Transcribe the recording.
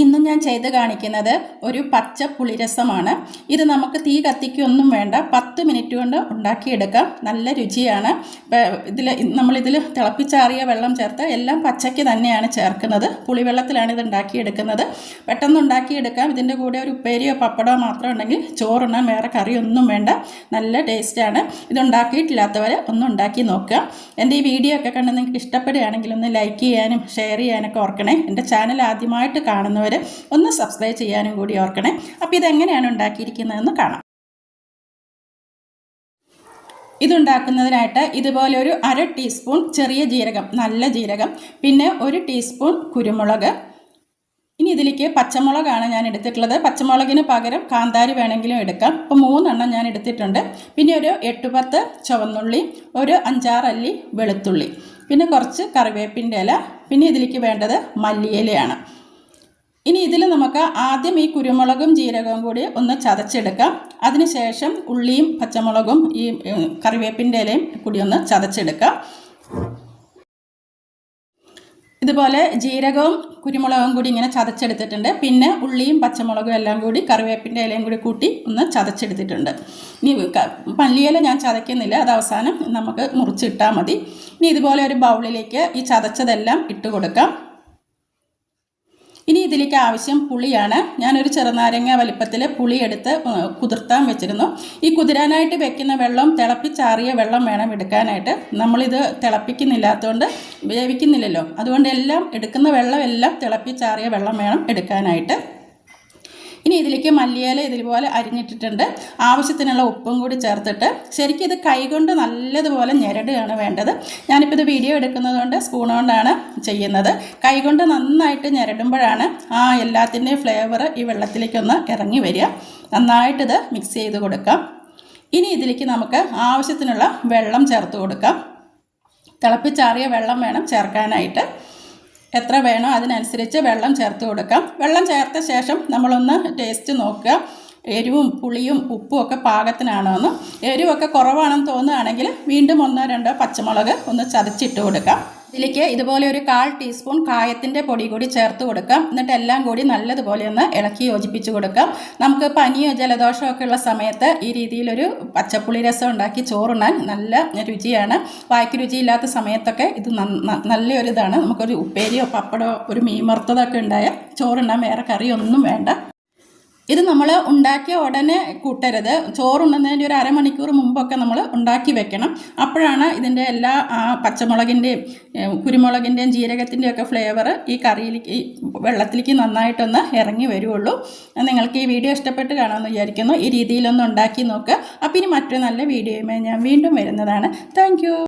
ഇന്ന് ഞാൻ ചെയ്ത് കാണിക്കുന്നത് ഒരു പച്ച പുളിരസമാണ്. ഇത് നമുക്ക് തീ കത്തിക്കൊന്നും വേണ്ട. പത്ത് മിനിറ്റ് കൊണ്ട് ഉണ്ടാക്കിയെടുക്കാം. നല്ല രുചിയാണ്. ഇതിൽ നമ്മളിതിൽ തിളപ്പിച്ചാറിയ വെള്ളം ചേർത്ത് എല്ലാം പച്ചയ്ക്ക് തന്നെയാണ് ചേർക്കുന്നത്. പുളിവെള്ളത്തിലാണ് ഇത് ഉണ്ടാക്കിയെടുക്കുന്നത്. പെട്ടെന്ന് ഉണ്ടാക്കിയെടുക്കാം. ഇതിന്റെ കൂടെ ഒരു ഉപ്പേരിയോ പപ്പടമോ മാത്രം ഉണ്ടെങ്കിൽ ചോറുണ്ണാൻ വേറെ കറിയൊന്നും വേണ്ട. നല്ല ടേസ്റ്റാണ്. ഇതുണ്ടാക്കിയിട്ടില്ലാത്തവർ ഒന്ന് ഉണ്ടാക്കി നോക്കുക. എന്റെ ഈ വീഡിയോ ഒക്കെ കണ്ട് നിങ്ങൾക്ക് ഇഷ്ടപ്പെടുകയാണെങ്കിൽ ഒന്ന് ലൈക്ക് ചെയ്യാനും ഷെയർ ചെയ്യാനൊക്കെ ഓർക്കണേ. എന്റെ ചാനൽ ആദ്യമായിട്ട് കാണുന്നവർ ഒന്ന് സബ്സ്ക്രൈബ് ചെയ്യാനും കൂടി ഓർക്കണേ. അപ്പോൾ ഇതെങ്ങനെയാണ് ഉണ്ടാക്കിയിരിക്കുന്നതെന്ന് കാണാം. ഇതുണ്ടാക്കുന്നതിനായിട്ട് ഇതുപോലെ ഒരു അര ടീസ്പൂൺ ചെറിയ ജീരകം നല്ല ജീരകം പിന്നെ ഒരു ടീസ്പൂൺ കുരുമുളക്. ഇനി ഇതിലേക്ക് പച്ചമുളകാണ് ഞാൻ എടുത്തിട്ടുള്ളത്. പച്ചമുളകിന് പകരം കാന്താരി വേണമെങ്കിലും എടുക്കാം. ഇപ്പോൾ മൂന്നെണ്ണം ഞാൻ എടുത്തിട്ടുണ്ട്. പിന്നെ ഒരു എട്ട് പത്ത് ചുവന്നുള്ളി ഒരു അഞ്ചാറല്ലി വെളുത്തുള്ളി പിന്നെ കുറച്ച് കറിവേപ്പിന്റെ ഇല പിന്നെ ഇതിലേക്ക് വേണ്ടത് മല്ലിയിലയാണ്. ഇനി ഇതിൽ നമുക്ക് ആദ്യം ഈ കുരുമുളകും ജീരകവും കൂടി ഒന്ന് ചതച്ചെടുക്കാം. അതിനുശേഷം ഉള്ളിയും പച്ചമുളകും ഈ കറിവേപ്പിന്റെ ഇലയും കൂടി ഒന്ന് ചതച്ചെടുക്കാം. ഇതുപോലെ ജീരകവും കുരുമുളകും കൂടി ഇങ്ങനെ ചതച്ചെടുത്തിട്ടുണ്ട്. പിന്നെ ഉള്ളിയും പച്ചമുളകും എല്ലാം കൂടി കറിവേപ്പിന്റെ ഇലയും കൂടി കൂട്ടി ഒന്ന് ചതച്ചെടുത്തിട്ടുണ്ട്. ഇനി മല്ലിയില ഞാൻ ചതയ്ക്കുന്നില്ല. അത് അവസാനം നമുക്ക് മുറിച്ചിട്ടാൽ മതി. ഇനി ഇതുപോലെ ഒരു ബൗളിലേക്ക് ഈ ചതച്ചതെല്ലാം ഇട്ട് കൊടുക്കാം. ഇനി ഇതിലേക്ക് ആവശ്യം പുളിയാണ്. ഞാനൊരു ചെറുനാരങ്ങ വലിപ്പത്തിൽ പുളിയെടുത്ത് കുതിർത്താൻ വെച്ചിരുന്നു. ഈ കുതിരാനായിട്ട് വെക്കുന്ന വെള്ളം തിളപ്പിച്ചാറിയ വെള്ളം വേണം എടുക്കാനായിട്ട്. നമ്മളിത് തിളപ്പിക്കുന്നില്ലാത്തതുകൊണ്ട് വേവിക്കുന്നില്ലല്ലോ. അതുകൊണ്ട് എല്ലാം എടുക്കുന്ന വെള്ളം എല്ലാം തിളപ്പിച്ചാറിയ വെള്ളം വേണം എടുക്കാനായിട്ട്. ഇനി ഇതിലേക്ക് മല്ലിയില ഇതുപോലെ അരിഞ്ഞിട്ടിട്ടുണ്ട്. ആവശ്യത്തിനുള്ള ഉപ്പും കൂടി ചേർത്തിട്ട് ശരിക്കും ഇത് കൈകൊണ്ട് നല്ലതുപോലെ ഞെരടുകയാണ് വേണ്ടത്. ഞാനിപ്പോൾ ഇത് വീഡിയോ എടുക്കുന്നത് കൊണ്ട് സ്പൂൺ കൊണ്ടാണ് ചെയ്യുന്നത്. കൈകൊണ്ട് നന്നായിട്ട് ഞെരടുമ്പോഴാണ് ആ എല്ലാത്തിന്റെയും ഫ്ലേവർ ഈ വെള്ളത്തിലേക്കൊന്ന് ഇറങ്ങി വരിക. നന്നായിട്ടിത് മിക്സ് ചെയ്ത് കൊടുക്കാം. ഇനി ഇതിലേക്ക് നമുക്ക് ആവശ്യത്തിനുള്ള വെള്ളം ചേർത്ത് കൊടുക്കാം. തിളപ്പിച്ചാറിയ വെള്ളം വേണം ചേർക്കാനായിട്ട്. എത്ര വേണോ അതിനനുസരിച്ച് വെള്ളം ചേർത്ത് കൊടുക്കാം. വെള്ളം ചേർത്ത ശേഷം നമ്മളൊന്ന് ടേസ്റ്റ് നോക്കുക. എരിവും പുളിയും ഉപ്പും ഒക്കെ പാകത്തിനാണോ എന്ന്. എരിവൊക്കെ കുറവാണെന്ന് തോന്നുകയാണെങ്കിൽ വീണ്ടും ഒന്നോ രണ്ടോ പച്ചമുളക് ഒന്ന് ചതച്ചിട്ട് കൊടുക്കാം. ഇതിലേക്ക് ഇതുപോലെ ഒരു കാൽ ടീസ്പൂൺ കായത്തിന്റെ പൊടി കൂടി ചേർത്ത് കൊടുക്കാം. എന്നിട്ട് എല്ലാം കൂടി നല്ലതുപോലെ ഒന്ന് ഇളക്കി യോജിപ്പിച്ച് കൊടുക്കാം. നമുക്ക് പനിയോ ജലദോഷമോ ഒക്കെ ഉള്ള സമയത്ത് ഈ രീതിയിലൊരു പച്ചപ്പുളി രസം ഉണ്ടാക്കി ചോറുണ്ണാൻ നല്ല രുചിയാണ്. വായ്ക്ക് രുചിയില്ലാത്ത സമയത്തൊക്കെ ഇത് നല്ലൊരു ഇതാണ് നമുക്കൊരു ഉപ്പേരിയോ പപ്പടോ ഒരു മീൻ വറുത്തതൊക്കെ ഉണ്ടായാൽ ചോറുണ്ണാൻ വേറെ കറിയൊന്നും വേണ്ട. ഇത് നമ്മൾ ഉണ്ടാക്കിയ ഉടനെ കൂട്ടരുത്. ചോറുണ്ണുന്നതിന്റെ ഒരു അരമണിക്കൂർ മുമ്പൊക്കെ നമ്മൾ ഉണ്ടാക്കി വെക്കണം. അപ്പോഴാണ് ഇതിന്റെ എല്ലാ പച്ചമുളകിന്റെയും കുരുമുളകിന്റെയും ജീരകത്തിന്റെയും ഒക്കെ ഫ്ലേവർ ഈ കറിയിലേക്ക് ഈ വെള്ളത്തിലേക്ക് നന്നായിട്ടൊന്ന് ഇറങ്ങി വരുള്ളൂ നിങ്ങൾക്ക് ഈ വീഡിയോ ഇഷ്ടപ്പെട്ട് കാണാമെന്ന് വിചാരിക്കുന്നു. ഈ രീതിയിലൊന്ന് ഉണ്ടാക്കി നോക്കുക അപ്പോൾ ഇനി മറ്റൊരു നല്ല വീഡിയോയുമായി ഞാൻ വീണ്ടും വരുന്നതാണ്. താങ്ക്